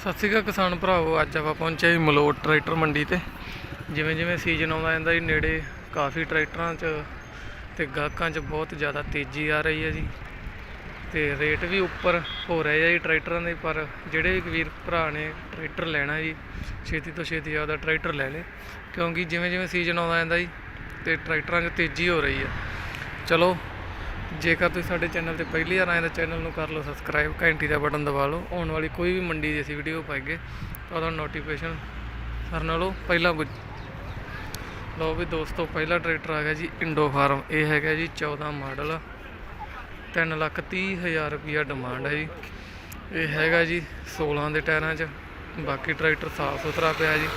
ਸਤਿ ਸ਼੍ਰੀ ਅਕਾਲ ਕਿਸਾਨ ਭਰਾਵੋ, ਅੱਜ ਆਪਾਂ ਪਹੁੰਚੇ ਜੀ ਮਲੋਟ ਟਰੈਕਟਰ ਮੰਡੀ ਤੇ। ਜਿਵੇਂ ਜਿਵੇਂ ਸੀਜ਼ਨ ਆਉਂਦਾ ਜਾਂਦਾ ਜੀ, ਨੇੜੇ ਕਾਫੀ ਟਰੈਕਟਰਾਂ 'ਚ ਤੇ ਗਾਹਕਾਂ 'ਚ ਬਹੁਤ ਜ਼ਿਆਦਾ ਤੇਜ਼ੀ ਆ ਰਹੀ ਹੈ ਜੀ। ਤੇ ਰੇਟ ਵੀ ਉੱਪਰ ਹੋ ਰਹੇ ਆ ਜੀ ਟਰੈਕਟਰਾਂ ਦੇ, ਪਰ ਜਿਹੜੇ ਵੀਰ ਭਰਾ ਨੇ ਟਰੈਕਟਰ ਲੈਣਾ ਜੀ, ਛੇਤੀ ਤੋਂ ਛੇਤੀ ਆਪਦਾ ਟਰੈਕਟਰ ਲੈ ਲੇ। ਕਿਉਂਕਿ ਜਿਵੇਂ ਜਿਵੇਂ ਸੀਜ਼ਨ ਆਉਂਦਾ ਜਾਂਦਾ ਜੀ, ਤੇ ਟਰੈਕਟਰਾਂ 'ਚ ਤੇਜ਼ੀ ਹੋ ਰਹੀ ਆ ਚਲੋ ਜੇਕਰ ਤੁਸੀਂ ਸਾਡੇ ਚੈਨਲ ਤੇ ਪਹਿਲੀ ਵਾਰ ਆਏ ਤਾਂ ਚੈਨਲ ਨੂੰ ਕਰ ਲਓ ਸਬਸਕ੍ਰਾਈਬ, ਘੰਟੀ ਦਾ ਬਟਨ ਦਬਾ ਲਓ। ਆਉਣ ਵਾਲੀ ਕੋਈ ਵੀ ਮੰਡੀ ਦੀ ਅਸੀਂ ਵੀਡੀਓ ਪਾਈਏ, ਤਾਂ ਉਹਦਾ ਨੋਟੀਫਿਕੇਸ਼ਨ ਸਰ ਨਾਲੋਂ ਪਹਿਲਾਂ ਪੁੱਜ ਲਓ ਵੀ ਦੋਸਤੋ, ਪਹਿਲਾ ਟਰੈਕਟਰ ਆ ਗਿਆ ਜੀ ਇੰਡੋ ਫਾਰਮ ਇਹ ਹੈਗਾ ਜੀ 14 ਮਾਡਲ ਤਿੰਨ ਲੱਖ ਤੀਹ ਹਜ਼ਾਰ ਰੁਪਿਆ ਡਿਮਾਂਡ ਹੈ ਜੀ। ਇਹ ਹੈਗਾ ਜੀ 16 ਦੇ ਟਾਇਰਾਂ 'ਚ। ਬਾਕੀ ਟਰੈਕਟਰ ਸਾਫ਼ ਸੁਥਰਾ ਪਿਆ ਜੀ।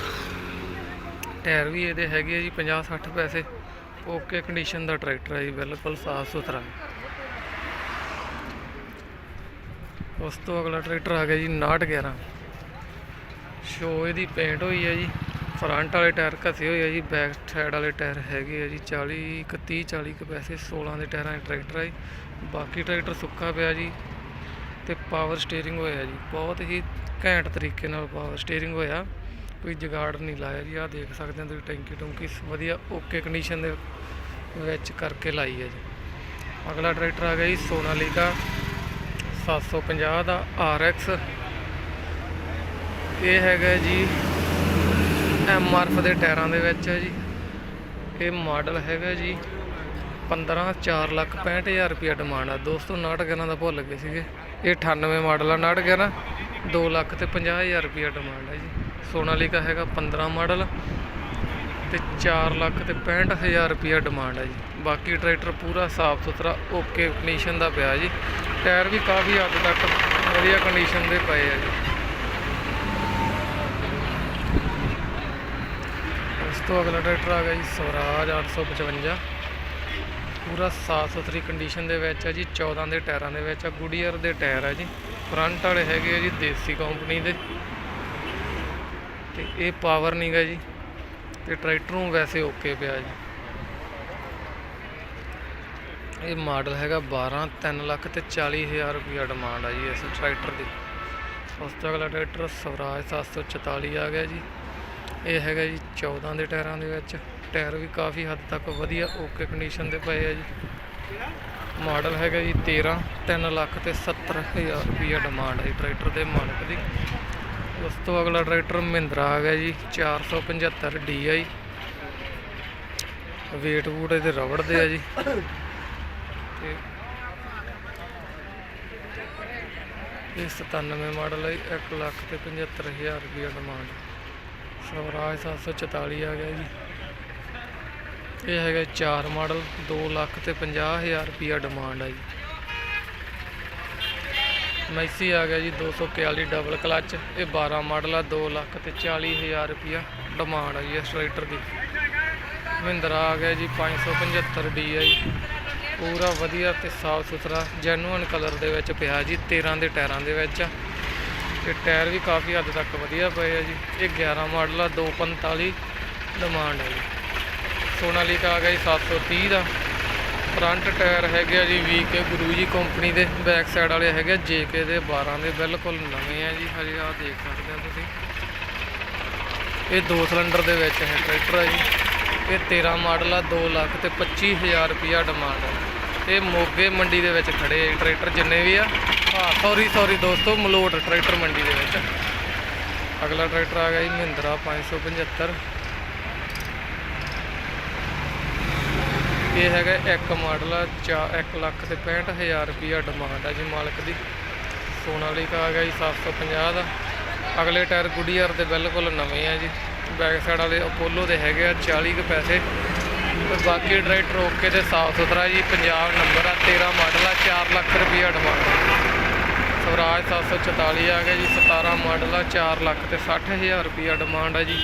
ਟਾਇਰ ਵੀ ਇਹਦੇ ਹੈਗੇ ਆ ਜੀ 50 60 ਪੈਸੇ। ਓਕੇ ਕੰਡੀਸ਼ਨ ਦਾ ਟਰੈਕਟਰ ਹੈ ਜੀ, ਬਿਲਕੁਲ ਸਾਫ਼ ਸੁਥਰਾ। ਉਸ ਤੋਂ ਅਗਲਾ ਟਰੈਕਟਰ ਆ ਗਿਆ ਜੀ 911 ਸ਼ੋ ਇਹਦੀ ਪੇਂਟ ਹੋਈ ਹੈ ਜੀ ਫਰੰਟ ਵਾਲੇ ਟਾਇਰ ਘਸੇ ਹੋਏ ਆ ਜੀ ਬੈਕ ਸਾਈਡ ਵਾਲੇ ਟਾਇਰ ਹੈਗੇ ਆ ਜੀ 40 31 40 ਕੁ ਪੈਸੇ 16 ਦੇ ਟਾਇਰਾਂ ਦਾ ਟਰੈਕਟਰ ਹੈ ਜੀ। ਬਾਕੀ ਟਰੈਕਟਰ ਸੁੱਕਾ ਪਿਆ ਜੀ ਤੇ ਪਾਵਰ ਸਟੀਅਰਿੰਗ ਹੋਇਆ ਜੀ, ਬਹੁਤ ਹੀ ਘੈਂਟ ਤਰੀਕੇ ਨਾਲ ਪਾਵਰ ਸਟੀਅਰਿੰਗ ਹੋਇਆ। ਕੋਈ ਜਗਾੜ ਨਹੀਂ ਲਾਇਆ ਜੀ, ਆਹ ਦੇਖ ਸਕਦੇ ਹੋ ਤੁਸੀਂ ਟੈਂਕੀ ਟੁੰਕੀ ਵਧੀਆ ਓਕੇ ਕੰਡੀਸ਼ਨ ਦੇ ਵਿੱਚ ਕਰਕੇ ਲਾਈ ਹੈ ਜੀ। ਅਗਲਾ ਟਰੈਕਟਰ ਆ ਗਿਆ ਜੀ ਸੋਨਾਲੀਕਾ 750 ਦਾ RX ਇਹ ਹੈਗਾ ਜੀ ਐਮਆਰਐਫ ਦੇ ਟਾਇਰਾਂ ਦੇ ਵਿੱਚ ਹੈ ਜੀ। ਇਹ ਮਾਡਲ ਹੈਗਾ ਜੀ 15 4 ਲੱਖ 65000 ਰੁਪਇਆ ਡਿਮਾਂਡ ਆ। ਦੋਸਤੋ 911 ਦਾ ਭੁੱਲ ਗਏ ਸੀਗੇ। ਇਹ 98 ਮਾਡਲ ਆ 911 2 ਲੱਖ ਤੇ 50000 ਰੁਪਇਆ ਡਿਮਾਂਡ ਹੈ ਜੀ। ਸੋਨਾਲੀਕਾ ਹੈਗਾ 15 ਮਾਡਲ ਤੇ 4 ਲੱਖ ਤੇ 65000 ਰੁਪਇਆ ਡਿਮਾਂਡ ਹੈ ਜੀ। ਬਾਕੀ ਟਰੈਕਟਰ ਪੂਰਾ ਸਾਫ਼ ਸੁਥਰਾ ਓਕੇ ਕੰਡੀਸ਼ਨ ਦਾ ਪਿਆ ਜੀ। ਟਾਇਰ ਵੀ ਕਾਫੀ ਹੱਦ ਤੱਕ ਵਧੀਆ ਕੰਡੀਸ਼ਨ ਦੇ ਪਏ ਆ ਜੀ। ਉਸ ਤੋਂ ਅਗਲਾ ਟਰੈਕਟਰ ਆ ਗਿਆ ਜੀ ਸਵਰਾਜ 855 ਪੂਰਾ ਸਾਫ਼ ਸੁਥਰੀ ਕੰਡੀਸ਼ਨ ਦੇ ਵਿੱਚ ਹੈ ਜੀ 14 ਦੇ ਟਾਇਰਾਂ ਦੇ ਵਿੱਚ ਆ ਗੁਡੀਅਰ ਦੇ ਟਾਇਰ ਹੈ ਜੀ। ਫਰੰਟ ਵਾਲੇ ਹੈਗੇ ਆ ਜੀ, ਦੇਸੀ ਕੰਪਨੀ ਦੇ। ਤੇ ਇਹ ਪਾਵਰ ਨਹੀਂਗਾ ਜੀ ਤੇ ਟਰੈਕਟਰ ਨੂੰ ਵੈਸੇ ਓਕੇ ਪਿਆ ਜੀ। ਇਹ ਮਾਡਲ ਹੈਗਾ 12 3 ਲੱਖ ਤੇ 40000 ਰੁਪਇਆ ਡਿਮਾਂਡ ਆ ਜੀ ਇਸ ਟਰੈਕਟਰ ਦੀ। ਉਸ ਤੋਂ ਅਗਲਾ ਟਰੈਕਟਰ ਸਵਰਾਜ 744 ਆ ਗਿਆ ਜੀ। ਇਹ ਹੈਗਾ ਜੀ 14 ਦੇ ਟਾਇਰਾਂ ਦੇ ਵਿੱਚ। ਟਾਇਰ ਵੀ ਕਾਫੀ ਹੱਦ ਤੱਕ ਵਧੀਆ ਓਕੇ ਕੰਡੀਸ਼ਨ ਦੇ ਪਏ ਆ ਜੀ। ਮਾਡਲ ਹੈਗਾ ਜੀ 13 3 ਲੱਖ ਤੇ 70000 ਰੁਪਇਆ ਡਿਮਾਂਡ ਹੈ ਜੀ ਟਰੈਕਟਰ ਦੇ ਮਾਲਕ ਦੀ। ਉਸ ਤੋਂ ਅਗਲਾ ਟਰੈਕਟਰ ਮਹਿੰਦਰਾ ਆ ਗਿਆ ਜੀ 475 DI ਵੇਟ ਵੂਟ ਇਹਦੇ ਰਬੜ ਦੇ ਆ ਜੀ। ਤੇ ਇਹ 97 ਮਾਡਲ ਹੈ 1 ਲੱਖ ਤੇ 75000 ਰੁਪਇਆ ਡਿਮਾਂਡ ਸਵਰਾਜ 744 ਆ ਗਿਆ ਜੀ। ਇਹ ਹੈਗਾ 4 ਮਾਡਲ 2 ਲੱਖ ਤੇ 50000 ਰੁਪਇਆ ਡਿਮਾਂਡ ਆ ਜੀ। ਮੈਸੀ ਆ ਗਿਆ ਜੀ 241 ਡਬਲ ਕਲਚ ਇਹ 12 ਮਾਡਲ ਆ 2 ਲੱਖ ਤੇ 40000 ਰੁਪਇਆ ਡਿਮਾਂਡ ਆ ਜੀ ਇਸ ਟਰੈਕਟਰ ਦੀ। ਮਹਿੰਦਰਾ ਆ ਗਿਆ ਜੀ 575 DI ਪੂਰਾ ਵਧੀਆ ਤੇ ਸਾਫ਼ ਸੁਥਰਾ ਜੈਨੂਅਨ ਕਲਰ ਦੇ ਵਿੱਚ ਪਿਆ ਜੀ 13 ਦੇ ਟਾਇਰਾਂ ਦੇ ਵਿੱਚ ਆ। ਤੇ ਟਾਇਰ ਵੀ ਕਾਫੀ ਹੱਦ ਤੱਕ ਵਧੀਆ ਪਏ ਆ ਜੀ। ਇਹ 11 ਮਾਡਲ ਆ 245 ਡਿਮਾਂਡ ਹੈ ਜੀ। ਸੋਨਾਲੀਕਾ ਆ ਗਿਆ ਜੀ 730 ਦਾ। ਫਰੰਟ ਟਾਇਰ ਹੈਗੇ ਆ ਜੀ ਵੀਕੇ ਗੁਰੂ ਜੀ ਕੰਪਨੀ ਦੇ, ਬੈਕ ਸਾਈਡ ਵਾਲੇ ਹੈਗੇ ਆ ਜੇਕੇ ਦੇ 12 ਦੇ, ਬਿਲਕੁਲ ਨਵੇਂ ਆ ਜੀ, ਹਜੇ ਆ ਦੇਖ ਸਕਦੇ ਆ ਤੁਸੀਂ। ਇਹ ਦੋ ਸਿਲੰਡਰ ਦੇ ਵਿੱਚ ਹੈ ਟਰੈਕਟਰ ਆ ਜੀ। ਇਹ 13 ਮਾਡਲ ਆ 2 ਲੱਖ ਤੇ 25000 ਰੁਪਿਆ ਡਿਮਾਂਡ ਹੈ ਇਹ ਮੋਗੇ ਮੰਡੀ ਦੇ ਵਿੱਚ ਖੜੇ ਆ ਜੀ ਟਰੈਕਟਰ ਜਿੰਨੇ ਵੀ ਆ। ਹਾਂ ਸੌਰੀ ਸੌਰੀ ਦੋਸਤੋ, ਮਲੋਟ ਟਰੈਕਟਰ ਮੰਡੀ ਦੇ ਵਿੱਚ। ਅਗਲਾ ਟਰੈਕਟਰ ਆ ਗਿਆ ਜੀ, ਮਹਿੰਦਰਾ 575 ਇਹ ਹੈਗਾ ਇੱਕ ਮਾਡਲ ਆ 1 ਲੱਖ ਤੇ 65000 ਰੁਪਿਆ ਡਿਮਾਂਡ ਹੈ ਜੀ ਮਾਲਕ ਦੀ। ਸੋਨਾਲੀਕਾ ਆ ਗਿਆ ਜੀ 750 ਦਾ। ਅਗਲੇ ਟਾਇਰ ਗੁੱਡੀਅਰ ਦੇ ਬਿਲਕੁਲ ਨਵੇਂ ਆ ਜੀ। ਬੈਕ ਸਾਈਡ ਵਾਲੇ ਅਪੋਲੋ ਦੇ ਹੈਗੇ ਆ 40 ਕੁ ਪੈਸੇ। ਤੇ ਬਾਕੀ ਟਰੈਕਟਰ ਓਕੇ ਤੇ ਸਾਫ਼ ਸੁਥਰਾ ਜੀ, ਪੰਜਾਬ ਨੰਬਰ ਆ 13 ਮਾਡਲ ਆ 4 ਲੱਖ ਰੁਪਿਆ ਡਿਮਾਂਡ ਸਵਰਾਜ 744 ਆ ਗਿਆ ਜੀ 17 ਮਾਡਲ ਆ 4 ਲੱਖ ਤੇ 60000 ਰੁਪਿਆ ਡਿਮਾਂਡ ਆ ਜੀ।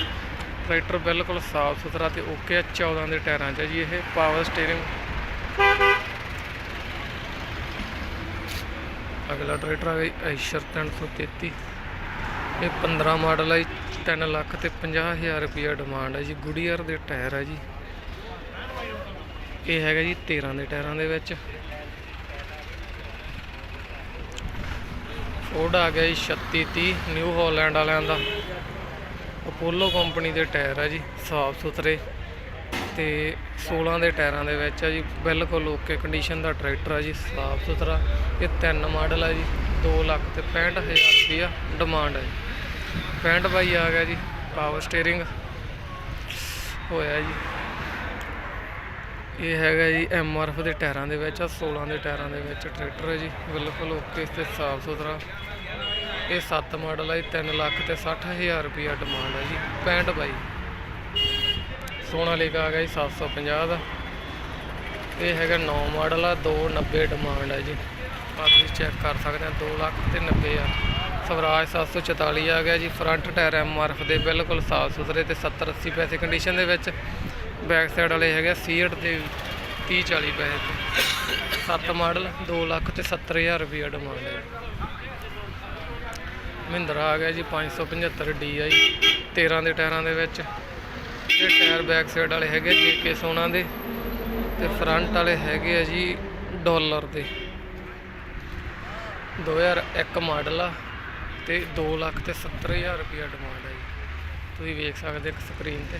ਟਰੈਕਟਰ ਬਿਲਕੁਲ ਸਾਫ਼ ਸੁਥਰਾ ਤੇ ਓਕੇ ਆ 14 ਦੇ ਟਾਇਰਾਂ 'ਚ ਆ ਜੀ ਇਹ ਪਾਵਰ ਸਟੀਅਰਿੰਗ ਅਗਲਾ ਟਰੈਕਟਰ ਆ ਗਿਆ ਐਸ਼ਰ 333 ਇਹ 15 ਮਾਡਲ ਹੈ 3 ਲੱਖ ਤੇ 50000 ਰੁਪਇਆ ਡਿਮਾਂਡ ਹੈ ਜੀ ਗੁਡੀਅਰ ਦੇ ਟਾਇਰ ਹੈ ਜੀ। ਇਹ ਹੈਗਾ ਜੀ 13 ਦੇ ਟਾਇਰਾਂ ਦੇ ਵਿੱਚ। ਫੋਰਡ ਆ ਗਿਆ ਜੀ 3630 ਨਿਊ ਹਾਲੈਂਡ ਵਾਲਿਆਂ ਦਾ। ਅਪੋਲੋ ਕੰਪਨੀ ਦੇ ਟਾਇਰ ਆ ਜੀ, ਸਾਫ਼ ਸੁਥਰੇ ਤੇ 16 ਦੇ ਟਾਇਰਾਂ ਦੇ ਵਿੱਚ ਆ ਜੀ, ਬਿਲਕੁਲ ਓਕੇ ਕੰਡੀਸ਼ਨ ਦਾ ਟਰੈਕਟਰ ਆ ਜੀ, ਸਾਫ਼ ਸੁਥਰਾ। ਇਹ ਤਿੰਨ ਮਾਡਲ ਆ ਜੀ 2 ਲੱਖ ਤੇ 65000 ਰੁਪਇਆ ਡਿਮਾਂਡ ਹੈ ਜੀ। 65 ਬਾਈ ਆ ਗਿਆ ਜੀ ਪਾਵਰ ਸਟੀਅਰਿੰਗ ਹੋਇਆ ਜੀ। ਇਹ ਹੈਗਾ ਜੀ ਐਮਆਰਐਫ ਦੇ ਟਾਇਰਾਂ ਦੇ ਵਿੱਚ ਆ 16 ਦੇ ਟਾਇਰਾਂ ਦੇ ਵਿੱਚ ਟਰੈਕਟਰ ਹੈ ਜੀ, ਬਿਲਕੁਲ ਓਕੇ ਤੇ ਸਾਫ਼ ਸੁਥਰਾ। ਇਹ 7 ਮਾਡਲ ਹੈ ਜੀ 3 ਲੱਖ ਤੇ 60000 ਰੁਪਇਆ ਡਿਮਾਂਡ ਹੈ ਜੀ 65 ਬਾਈ। ਸੋਨਾ ਲੇਕਾ ਆ ਗਿਆ ਜੀ 750 ਦਾ। ਇਹ ਹੈਗਾ 9 ਮਾਡਲ ਆ 290 ਡਿਮਾਂਡ ਹੈ ਜੀ। ਆਹ ਤੁਸੀਂ ਚੈੱਕ ਕਰ ਸਕਦੇ ਆ 2 ਲੱਖ ਤੇ 90000 ਸਵਰਾਜ 744 ਆ ਗਿਆ ਜੀ ਫਰੰਟ ਟਾਇਰ ਐਮਆਰਐਫ ਦੇ ਬਿਲਕੁਲ ਸਾਫ਼ ਸੁਥਰੇ ਤੇ 70 80 ਪੈਸੇ ਕੰਡੀਸ਼ਨ ਦੇ ਵਿੱਚ। ਬੈਕ ਸਾਈਡ ਵਾਲੇ ਹੈਗੇ ਸੀਟ ਤੇ 30 40 ਪੈਸੇ ਤੇ। 7 ਮਾਡਲ 2 ਲੱਖ ਤੇ 70000 ਰੁਪਏ ਡਿਮਾਂਡ ਹੈ ਮਹਿੰਦਰਾ ਆ ਗਿਆ ਜੀ 575 DI 13 ਦੇ ਟਾਇਰਾਂ ਦੇ ਵਿੱਚ। ਇਹ ਟਾਇਰ ਬੈਕ ਸਾਈਡ ਵਾਲੇ ਹੈਗੇ ਜੇਕੇ ਸੋਨਾ ਦੇ। ਤੇ ਫਰੰਟ ਵਾਲੇ ਹੈਗੇ ਆ ਜੀ, ਡਾਲਰ ਦੇ। 2001 ਮਾਡਲ ਆ ਤੇ 2 ਲੱਖ ਤੇ 70000 ਰੁਪਏ ਡਿਮਾਂਡ ਹੈ ਜੀ। ਤੁਸੀਂ ਵੇਖ ਸਕਦੇ ਇੱਕ ਸਕਰੀਨ ਤੇ।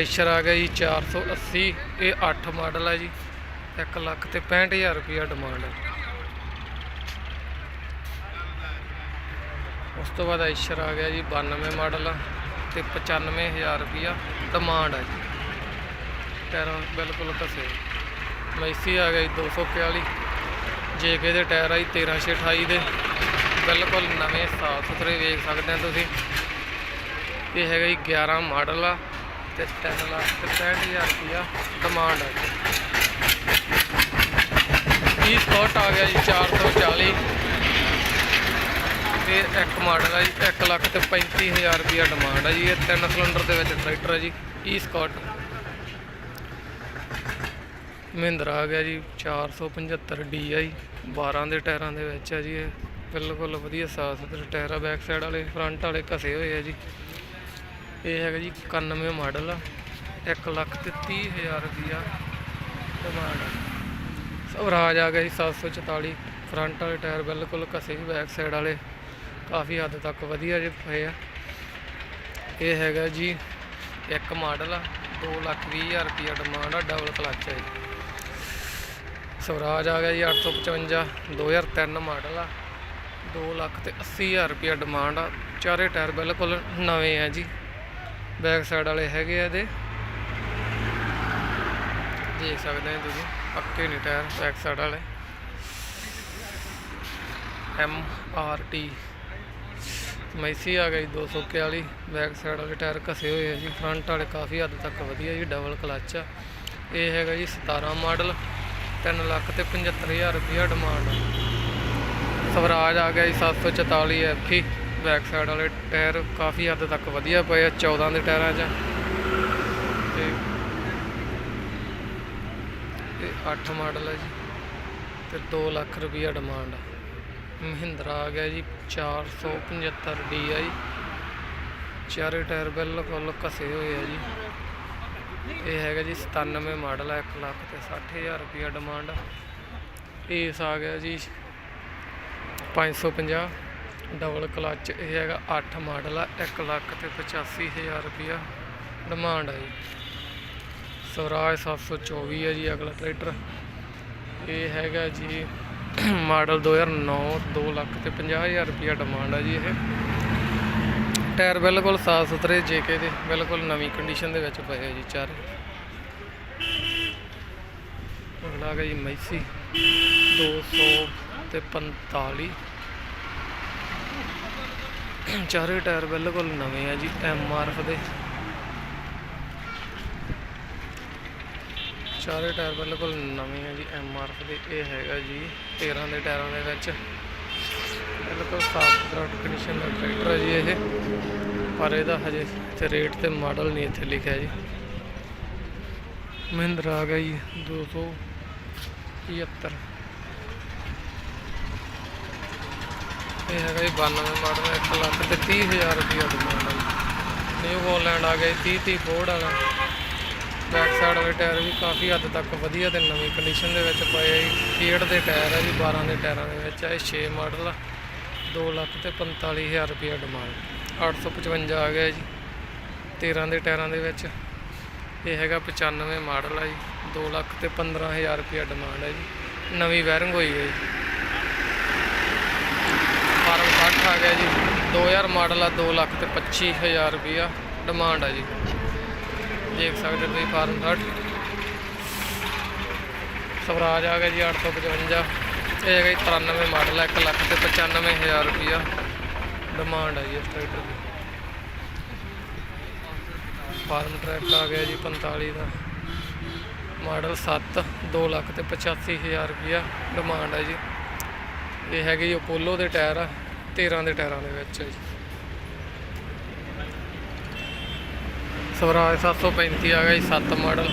ਐਸ਼ਰ ਆ ਗਿਆ ਜੀ 480 ਇਹ 8 ਮਾਡਲ ਹੈ ਜੀ 1 ਲੱਖ ਤੇ 65000 ਰੁਪਏ ਡਿਮਾਂਡ ਹੈ ਉਸ ਤੋਂ ਬਾਅਦ ਐਸ਼ਰ ਆ ਗਿਆ ਜੀ 92 ਮਾਡਲ ਆ ਤੇ 95000 ਰੁਪਿਆ ਡਿਮਾਂਡ ਹੈ ਜੀ। ਟਾਇਰ ਬਿਲਕੁਲ ਘਸੇ ਮੈਸੀ ਆ ਗਿਆ ਜੀ 241 ਜੇਕੇ ਦੇ ਟਾਇਰ ਆ ਜੀ 1328 ਦੇ। ਬਿਲਕੁਲ ਨਵੇਂ ਸਾਫ਼ ਸੁਥਰੇ ਵੇਖ ਸਕਦੇ ਆ ਤੁਸੀਂ। ਇਹ ਹੈਗਾ ਜੀ 11 ਮਾਡਲ ਆ ਤੇ 3 ਲੱਖ ਤੇ 65000 ਰੁਪਿਆ ਡਿਮਾਂਡ ਹੈ ਜੀ। ਸਪੋਰਟ ਆ ਗਿਆ ਜੀ 440 ਇਹ ਇੱਕ ਮਾਡਲ ਹੈ ਜੀ 1 ਲੱਖ ਤੇ 35000 ਰੁਪਿਆ ਡਿਮਾਂਡ ਹੈ ਜੀ, ਇਹ ਤਿੰਨ ਸਿਲੰਡਰ ਦੇ ਵਿੱਚ ਟਰੈਕਟਰ ਹੈ ਜੀ ਈ ਸਕਾਟ ਮਹਿੰਦਰਾ ਆ ਗਿਆ ਜੀ 475 DI 12 ਦੇ ਟਾਇਰਾਂ ਦੇ ਵਿੱਚ ਹੈ ਜੀ ਇਹ, ਬਿਲਕੁਲ ਵਧੀਆ ਸਾਫ਼ ਸੁਥਰੇ ਟਾਇਰ ਆ ਬੈਕ ਸਾਈਡ ਵਾਲੇ ਫਰੰਟ ਵਾਲੇ ਘਸੇ ਹੋਏ ਆ ਜੀ। ਇਹ ਹੈਗਾ ਜੀ 91 ਮਾਡਲ ਆ 1 ਲੱਖ ਤੇ 30000 ਰੁਪਿਆ ਡਿਮਾਂਡ ਸਵਰਾਜ ਆ ਗਿਆ ਜੀ 744 ਫਰੰਟ ਵਾਲੇ ਟਾਇਰ ਬਿਲਕੁਲ ਘਸੇ ਵੀ ਬੈਕ ਸਾਈਡ ਵਾਲੇ। ਕਾਫੀ ਹੱਦ ਤੱਕ ਵਧੀਆ ਜਿਹੇ ਪਏ ਆ। ਇਹ ਹੈਗਾ ਜੀ ਇੱਕ ਮਾਡਲ ਆ 2 ਲੱਖ 20 ਹਜ਼ਾਰ ਰੁਪਿਆ ਡਿਮਾਂਡ ਆ ਡਬਲ ਕਲਚ ਹੈ ਜੀ। ਸਵਰਾਜ ਆ ਗਿਆ ਜੀ 855 2003 ਮਾਡਲ ਆ। 2 ਲੱਖ ਤੇ 80 ਹਜ਼ਾਰ ਰੁਪਿਆ ਡਿਮਾਂਡ ਆ। ਚਾਰੇ ਟਾਇਰ ਬਿਲਕੁਲ ਨਵੇਂ ਆ ਜੀ। ਬੈਕ ਸਾਈਡ ਵਾਲੇ ਹੈਗੇ ਆ ਇਹਦੇ। ਦੇਖ ਸਕਦੇ ਆ ਤੁਸੀਂ, ਪੱਕੇ ਨਹੀਂ ਟਾਇਰ ਬੈਕ ਸਾਈਡ ਵਾਲੇ। ਐਮ ਆਰ ਟੀ ਮੈਸੀ ਆ ਗਈ 241 ਬੈਕ ਸਾਈਡ ਵਾਲੇ ਟਾਇਰ ਘਸੇ ਹੋਏ ਆ ਜੀ ਫਰੰਟ ਵਾਲੇ ਕਾਫੀ ਹੱਦ ਤੱਕ ਵਧੀਆ ਜੀ ਡਬਲ ਕਲਚ ਆ। ਇਹ ਹੈਗਾ ਜੀ 17 ਮਾਡਲ 3 ਲੱਖ ਤੇ 75000 ਰੁਪਇਆ ਡਿਮਾਂਡ ਸਵਰਾਜ ਆ ਗਿਆ ਜੀ 744 ਐਫੀ ਬੈਕ ਸਾਈਡ ਵਾਲੇ ਟਾਇਰ ਕਾਫੀ ਹੱਦ ਤੱਕ ਵਧੀਆ ਪਏ ਆ 14 ਦੇ ਟਾਇਰਾਂ 'ਚ। ਤੇ ਇਹ 8 ਮਾਡਲ ਹੈ ਜੀ, ਤੇ 2 ਲੱਖ ਰੁਪਇਆ ਡਿਮਾਂਡ ਮਹਿੰਦਰਾ ਆ ਗਿਆ ਜੀ 475 DI ਚਾਰੇ ਟਾਇਰ ਬਿਲਕੁਲ ਘਸੇ ਹੋਏ ਆ ਜੀ। ਇਹ ਹੈਗਾ ਜੀ 97 ਮਾਡਲ ਹੈ 1 ਲੱਖ ਤੇ 60000 ਰੁਪਇਆ ਡਿਮਾਂਡ ਏਸ ਆ ਗਿਆ ਜੀ 550 ਡਬਲ ਕਲਚ ਇਹ ਹੈਗਾ 8 ਮਾਡਲ ਆ 1 ਲੱਖ ਤੇ 85000 ਰੁਪਇਆ ਡਿਮਾਂਡ ਹੈ ਜੀ। ਸਵਰਾਜ 724 ਹੈ ਜੀ, ਅਗਲਾ ਟਰੈਕਟਰ। ਇਹ ਹੈਗਾ ਜੀ ਮਾਡਲ 2009 2 ਲੱਖ ਤੇ 50000 ਰੁਪਇਆ ਡਿਮਾਂਡ ਹੈ ਜੀ ਇਹ। ਟਾਇਰ ਬਿਲਕੁਲ ਸਾਫ਼ ਸੁਥਰੇ ਜੇਕੇ ਦੇ, ਬਿਲਕੁਲ ਨਵੀਂ ਕੰਡੀਸ਼ਨ ਦੇ ਵਿੱਚ ਪਏ ਆ ਜੀ ਚਾਰੇ। ਅਗਲਾ ਹੈਗਾ ਜੀ ਮੈਸੀ 200 ਤੇ 45 ਚਾਰੇ ਟਾਇਰ ਬਿਲਕੁਲ ਨਵੇਂ ਆ ਜੀ ਐਮ ਆਰ ਐਫ ਦੇ। ਚਾਰੇ ਟਾਇਰ ਬਿਲਕੁਲ ਨਵੇਂ ਆ ਜੀ ਐਮ ਆਰ ਐਫ ਦੇ, ਇਹ ਹੈਗਾ ਜੀ 13 ਦੇ ਟਾਇਰਾਂ ਦੇ ਵਿੱਚ। ਬਿਲਕੁਲ ਸਾਫ਼ ਸੁਥਰਾ ਕੰਡੀਸ਼ਨ ਦਾ ਟਰੈਕਟਰ ਹੈ ਜੀ ਇਹ। ਪਰ ਇਹਦਾ ਹਜੇ ਤੇ ਰੇਟ ਤੇ ਮਾਡਲ ਨਹੀਂ ਇੱਥੇ ਲਿਖਿਆ ਜੀ। ਮਹਿੰਦਰਾ ਆ ਗਿਆ ਜੀ 275 ਇਹ ਹੈਗਾ ਜੀ 92 ਮਾਡਲ 1 ਲੱਖ ਤੇ 30000 ਰੁਪਇਆ ਦਾ ਮਾਡਲ ਨਿਊ ਹਾਲੈਂਡ ਆ ਗਿਆ 30 30 ਫੋਰਡ ਵਾਲਾ ਬੈਕ ਸਾਈਡ ਟਾਇਰ ਵੀ ਕਾਫੀ ਹੱਦ ਤੱਕ ਵਧੀਆ ਤੇ ਨਵੀਂ ਕੰਡੀਸ਼ਨ ਦੇ ਵਿੱਚ ਪਏ ਆ ਜੀ। ਫੀਟ ਦੇ ਟਾਇਰ ਆ ਜੀ 12 ਦੇ ਟਾਇਰਾਂ ਦੇ ਵਿੱਚ ਆ ਇਹ 6 ਮਾਡਲ ਆ। 2 ਲੱਖ ਤੇ 45000 ਰੁਪਏ ਡਿਮਾਂਡ 855 ਆ ਗਿਆ ਜੀ 13 ਦੇ ਟਾਇਰਾਂ ਦੇ ਵਿੱਚ। ਇਹ ਹੈਗਾ 95 ਮਾਡਲ ਆ ਜੀ 2 ਲੱਖ ਤੇ 15000 ਰੁਪਏ ਡਿਮਾਂਡ ਹੈ ਜੀ। ਨਵੀਂ ਵਾਇਰਿੰਗ ਹੋਈ ਹੈ ਜੀ। ਫਾਰਮ 60 ਆ ਗਿਆ ਜੀ 2000 ਮਾਡਲ ਆ 2 ਲੱਖ ਤੇ 25000 ਰੁਪਿਆ ਡਿਮਾਂਡ ਆ ਜੀ। ਦੇਖ ਸਕਦੇ ਤੁਸੀਂ ਫਾਰਮ 60 ਸਵਰਾਜ ਆ ਗਿਆ ਜੀ 855 ਇਹ ਹੈਗਾ ਜੀ 93 ਮਾਡਲ ਆ 1 ਲੱਖ ਤੇ 95000 ਰੁਪਿਆ ਡਿਮਾਂਡ ਹੈ ਜੀ ਇਸ ਟਰੈਕਟਰ ਦੀ। ਫਾਰਮ ਟਰੈਕ ਆ ਗਿਆ ਜੀ 45 ਦਾ। ਮਾਡਲ 7 2 ਲੱਖ ਤੇ 85000 ਰੁਪਿਆ ਡਿਮਾਂਡ ਹੈ ਜੀ। ਇਹ ਹੈਗੇ ਜੀ ਅਪੋਲੋ ਦੇ ਟਾਇਰ ਆ 13 ਦੇ ਟਾਇਰਾਂ ਦੇ ਵਿੱਚ ਹੈ ਜੀ। ਸਵਰਾਜ 735 ਆ ਗਿਆ ਜੀ 7 ਮਾਡਲ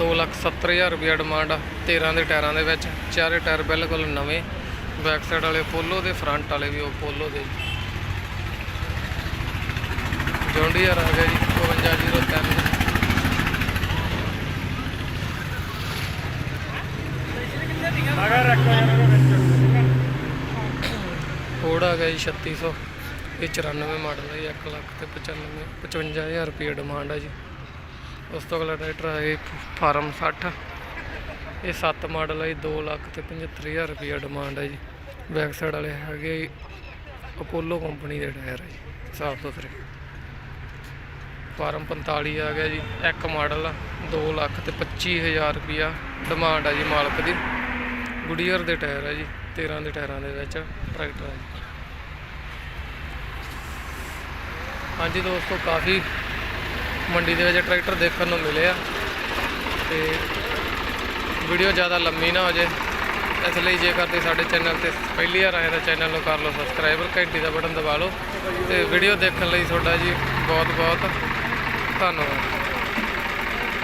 270000 ਰੁਪਿਆ ਡਿਮਾਂਡ ਆ 13 ਦੇ ਟਾਇਰਾਂ ਦੇ ਵਿੱਚ ਚਾਰੇ ਟਾਇਰ ਬਿਲਕੁਲ ਨਵੇਂ ਬੈਕ ਸਾਈਡ ਵਾਲੇ ਅਪੋਲੋ ਦੇ ਫਰੰਟ ਵਾਲੇ ਵੀ ਅਪੋਲੋ ਦੇ। ਜੀ ਜੌਂਡੀਅਰ ਆ ਗਿਆ ਜੀ 5203 ਮਗਰ ਰੱਖੋ ਯਾਰ ਉਹਦੇ ਵਿੱਚ। ਫੋਰਡ ਆ ਗਿਆ ਜੀ 3600 ਇਹ 94 ਮਾਡਲ ਹੈ ਜੀ 1 ਲੱਖ ਤੇ 95 55000 ਰੁਪਏ ਡਿਮਾਂਡ ਹੈ ਜੀ। ਉਸ ਤੋਂ ਅਗਲਾ ਟਰੈਕਟਰ ਹੈ ਜੀ ਫਾਰਮ 60 ਇਹ 7 ਮਾਡਲ ਹੈ ਜੀ 2 ਲੱਖ ਤੇ 75000 ਰੁਪਏ ਡਿਮਾਂਡ ਹੈ ਜੀ। ਬੈਕ ਸਾਈਡ ਵਾਲੇ ਹੈਗੇ ਜੀ ਅਪੋਲੋ ਕੰਪਨੀ ਦੇ ਟਾਇਰ ਹੈ ਜੀ, ਸਾਫ਼ ਸੁਥਰੇ। ਫਾਰਮ 45 ਆ ਗਿਆ ਜੀ, ਇੱਕ ਮਾਡਲ ਆ 2 ਲੱਖ ਤੇ 25000 ਰੁਪਿਆ ਡਿਮਾਂਡ ਆ ਜੀ ਮਾਲਕ ਦੀ। ਗੁਡੀਅਰ ਦੇ ਟਾਇਰ ਹੈ ਜੀ 13 ਦੇ ਟਾਇਰਾਂ ਦੇ ਵਿੱਚ ਟਰੈਕਟਰ ਹੈ ਜੀ। ਹਾਂਜੀ ਦੋਸਤੋ, ਕਾਫੀ ਮੰਡੀ ਦੇ ਵਿੱਚ ਟਰੈਕਟਰ ਦੇਖਣ ਨੂੰ ਮਿਲੇ ਆ ਤੇ ਵੀਡੀਓ ਜ਼ਿਆਦਾ ਲੰਮੀ ਨਾ ਹੋ ਜੇ। ਇਸ ਲਈ ਜੇਕਰ ਤੁਸੀਂ ਸਾਡੇ ਚੈਨਲ ਤੇ ਪਹਿਲੀ ਵਾਰ ਆਏ ਤਾਂ ਚੈਨਲ ਨੂੰ ਕਰ ਲਓ ਸਬਸਕ੍ਰਾਈਬਰ ਘੰਟੀ ਦਾ ਬਟਨ ਦਬਾ ਲਓ ਤੇ ਵੀਡੀਓ ਦੇਖਣ ਲਈ ਤੁਹਾਡਾ ਜੀ ਬਹੁਤ ਬਹੁਤ ਧੰਨਵਾਦ।